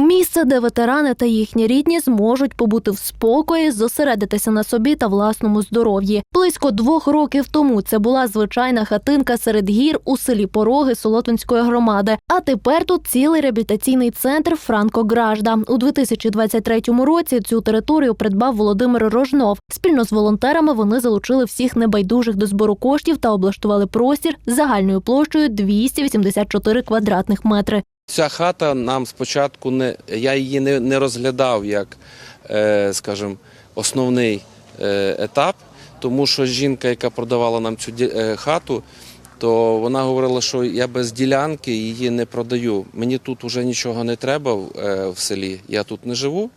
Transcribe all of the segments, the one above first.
Місце, де ветерани та їхні рідні зможуть побути в спокої, зосередитися на собі та власному здоров'ї. Близько двох років тому це була звичайна хатинка серед гір у селі Пороги Солотвинської громади. А тепер тут цілий реабілітаційний центр Франко Гражда. У 2023 році цю територію придбав Володимир Рожнов. Спільно з волонтерами вони залучили всіх небайдужих до збору коштів та облаштували простір загальною площею 284 квадратних метри. Ця хата нам спочатку не я її не, не розглядав як, е, скажімо, основний е, етап, тому що жінка, яка продавала нам цю е, хату, то вона говорила, що я без ділянки її не продаю. Мені тут вже нічого не треба в селі, я тут не живу.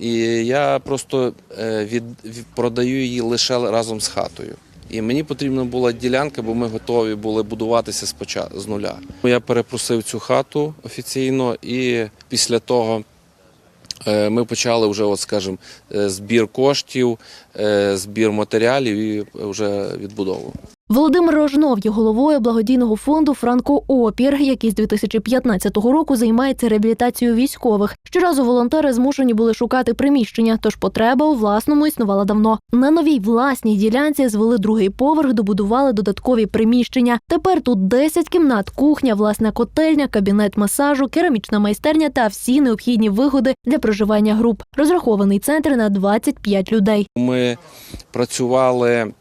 І я просто від- продаю її лише разом з хатою. І мені потрібна була ділянка, бо ми готові були будуватися спочатку з нуля. Я перепросив цю хату офіційно, і після того е, ми почали вже, от скажімо, е, збір коштів, е, збір матеріалів і вже відбудову. Володимир Рожнов є головою благодійного фонду Франко Опір, який з 2015 року займається реабілітацією військових. Щоразу волонтери змушені були шукати приміщення, тож потреба у власному існувала давно. На новій власній ділянці звели другий поверх, добудували додаткові приміщення. Тепер тут 10 кімнат, кухня, власна котельня, кабінет масажу, керамічна майстерня та всі необхідні вигоди для проживання груп. Розрахований центр на 25 людей. Ми працювали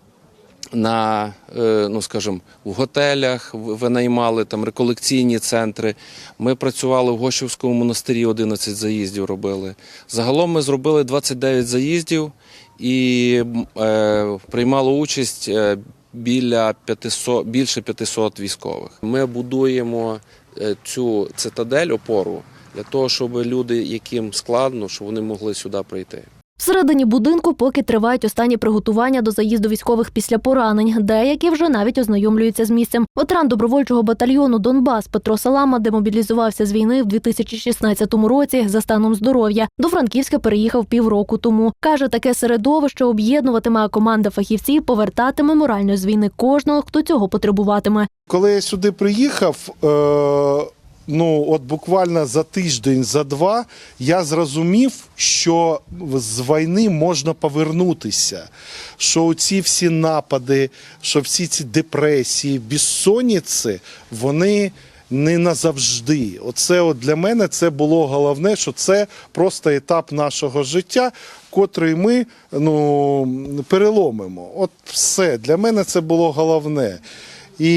на, е, ну скажімо, в готелях, винаймали там реколекційні центри. Ми працювали в Гощівському монастирі, 11 заїздів робили. Загалом ми зробили 29 заїздів і е, приймало участь е, біля 500, більше 500 військових. Ми будуємо е, цю цитадель опору для того, щоб люди, яким складно, щоб вони могли сюди прийти. Всередині будинку поки тривають останні приготування до заїзду військових після поранень. Деякі вже навіть ознайомлюються з місцем. Ветеран добровольчого батальйону Донбас Петро Салама демобілізувався з війни в 2016 році за станом здоров'я. До Франківська переїхав півроку тому. каже, таке середовище об'єднуватиме, команда фахівців повертатиме морально з війни кожного, хто цього потребуватиме. Коли я сюди приїхав, е, ну от буквально за тиждень, за два, я зрозумів, що з війни можна повернутися. Що ці всі напади, що всі ці депресії, безсонниці, вони. Не назавжди. Оце от для мене це було головне, що це просто етап нашого життя, котрий ми ну, переломимо. От все. Для мене це було головне. І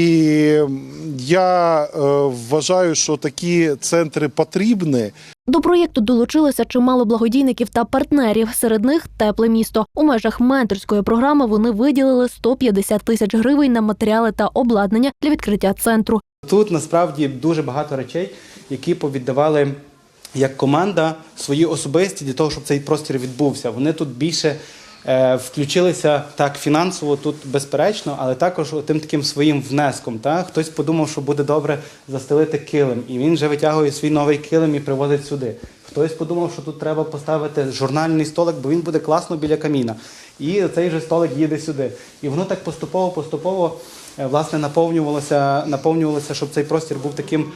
я е, вважаю, що такі центри потрібні. До проєкту долучилося чимало благодійників та партнерів. Серед них тепле місто. У межах менторської програми вони виділили 150 тисяч гривень на матеріали та обладнання для відкриття центру. Тут насправді дуже багато речей, які повіддавали як команда свої особисті для того, щоб цей простір відбувся. Вони тут більше включилися так фінансово, тут безперечно, але також тим таким своїм внеском. Так? Хтось подумав, що буде добре застелити килим, і він вже витягує свій новий килим і приводить сюди. Хтось подумав, що тут треба поставити журнальний столик, бо він буде класно біля каміна. І цей же столик їде сюди. І воно так поступово, поступово е, власне наповнювалося, наповнювалося, щоб цей простір був таким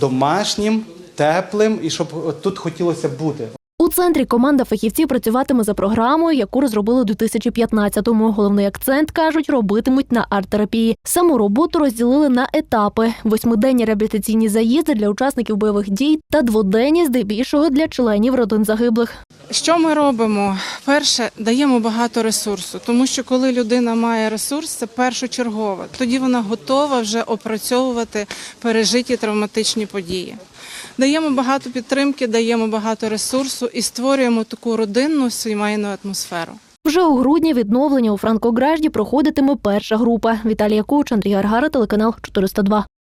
домашнім, теплим і щоб тут хотілося бути. У центрі команда фахівців працюватиме за програмою, яку розробили у 2015-му. Головний акцент кажуть, робитимуть на арт-терапії. Саму роботу розділили на етапи: восьмиденні реабілітаційні заїзди для учасників бойових дій та дводенні, здебільшого для членів родин загиблих. Що ми робимо? Перше, даємо багато ресурсу, тому що коли людина має ресурс, це першочергово. Тоді вона готова вже опрацьовувати пережиті травматичні події. Даємо багато підтримки, даємо багато ресурсу і створюємо таку родинну сімейну атмосферу. Вже у грудні відновлення у Франкогражді проходитиме перша група. Віталія Куч, Андрій Гаргара, телеканал 402.